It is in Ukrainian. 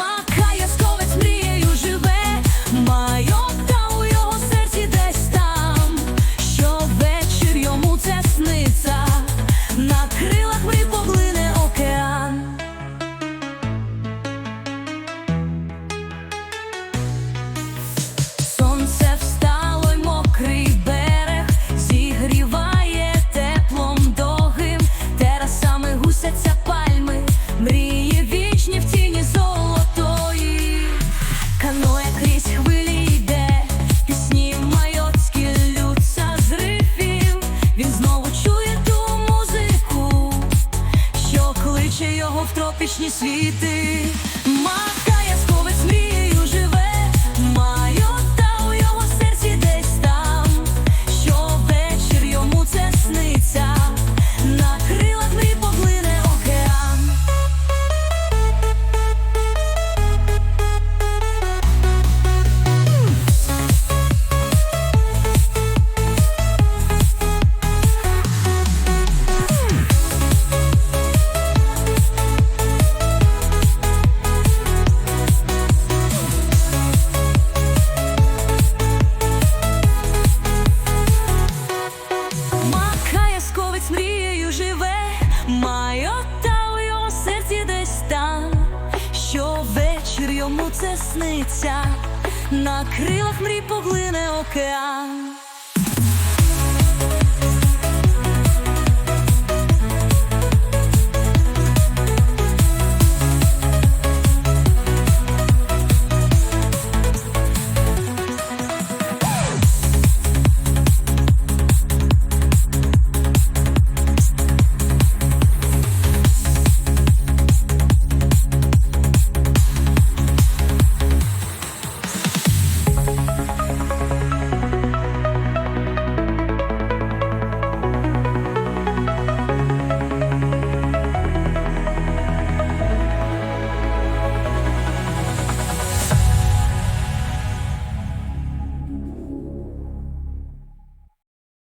my В тропічні світи. Маю та у його серці десь там, що вечір йому це сниться, на крилах мрій поглине океан.